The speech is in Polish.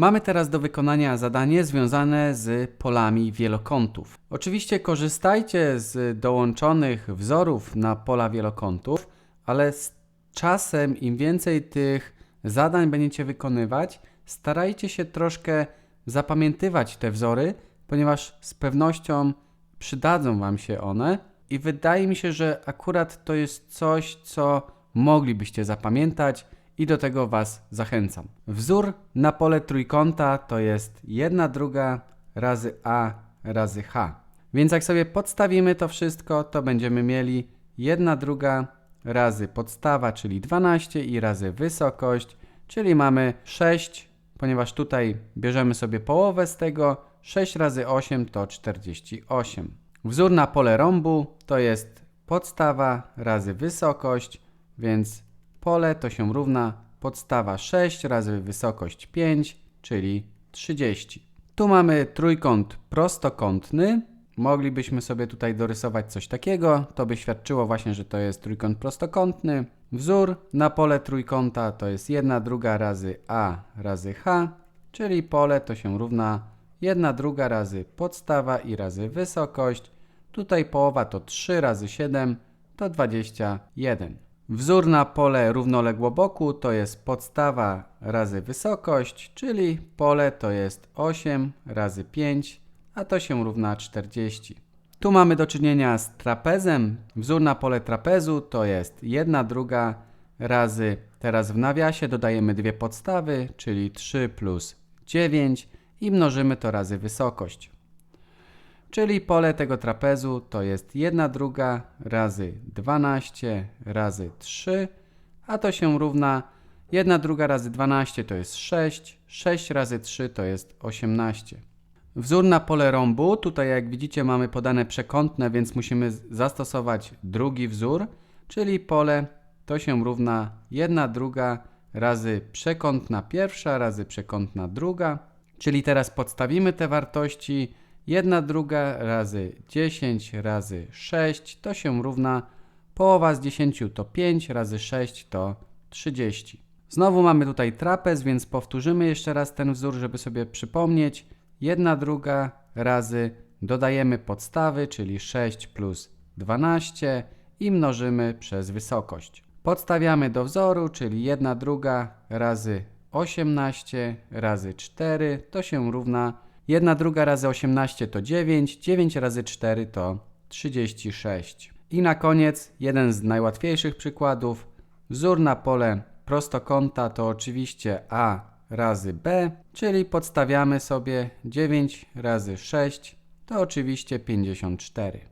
Mamy teraz do wykonania zadanie związane z polami wielokątów. Oczywiście korzystajcie z dołączonych wzorów na pola wielokątów, ale z czasem im więcej tych zadań będziecie wykonywać, starajcie się troszkę zapamiętywać te wzory, ponieważ z pewnością przydadzą Wam się one i wydaje mi się, że akurat to jest coś, co moglibyście zapamiętać i do tego Was zachęcam. Wzór na pole trójkąta to jest 1 druga razy a razy h. Więc jak sobie podstawimy to wszystko, to będziemy mieli 1 druga razy podstawa, czyli 12 i razy wysokość, czyli mamy 6, ponieważ tutaj bierzemy sobie połowę z tego, 6 razy 8 to 48. Wzór na pole rąbu to jest podstawa razy wysokość, więc pole to się równa podstawa 6 razy wysokość 5, czyli 30. Tu mamy trójkąt prostokątny. Moglibyśmy sobie tutaj dorysować coś takiego. To by świadczyło właśnie, że to jest trójkąt prostokątny. Wzór na pole trójkąta to jest 1 druga razy a razy h, czyli pole to się równa 1 druga razy podstawa i razy wysokość. Tutaj połowa to 3 razy 7 to 21. Wzór na pole równoległoboku to jest podstawa razy wysokość, czyli pole to jest 8 razy 5, a to się równa 40. Tu mamy do czynienia z trapezem. Wzór na pole trapezu to jest 1 druga razy, teraz w nawiasie dodajemy dwie podstawy, czyli 3 plus 9 i mnożymy to razy wysokość. Czyli pole tego trapezu to jest 1 druga razy 12 razy 3, a to się równa 1 druga razy 12 to jest 6, 6 razy 3 to jest 18. Wzór na pole rąbu, tutaj jak widzicie mamy podane przekątne, więc musimy zastosować drugi wzór, czyli pole to się równa 1 druga razy przekątna pierwsza razy przekątna druga, czyli teraz podstawimy te wartości 1 druga razy 10 razy 6 to się równa połowa z 10 to 5 razy 6 to 30. Znowu mamy tutaj trapez, więc powtórzymy jeszcze raz ten wzór, żeby sobie przypomnieć. 1 druga razy dodajemy podstawy, czyli 6 plus 12 i mnożymy przez wysokość. Podstawiamy do wzoru, czyli 1 druga razy 18 razy 4 to się równa 1 druga razy 18 to 9, 9 razy 4 to 36. I na koniec jeden z najłatwiejszych przykładów. Wzór na pole prostokąta to oczywiście a razy b, czyli podstawiamy sobie 9 razy 6 to oczywiście 54.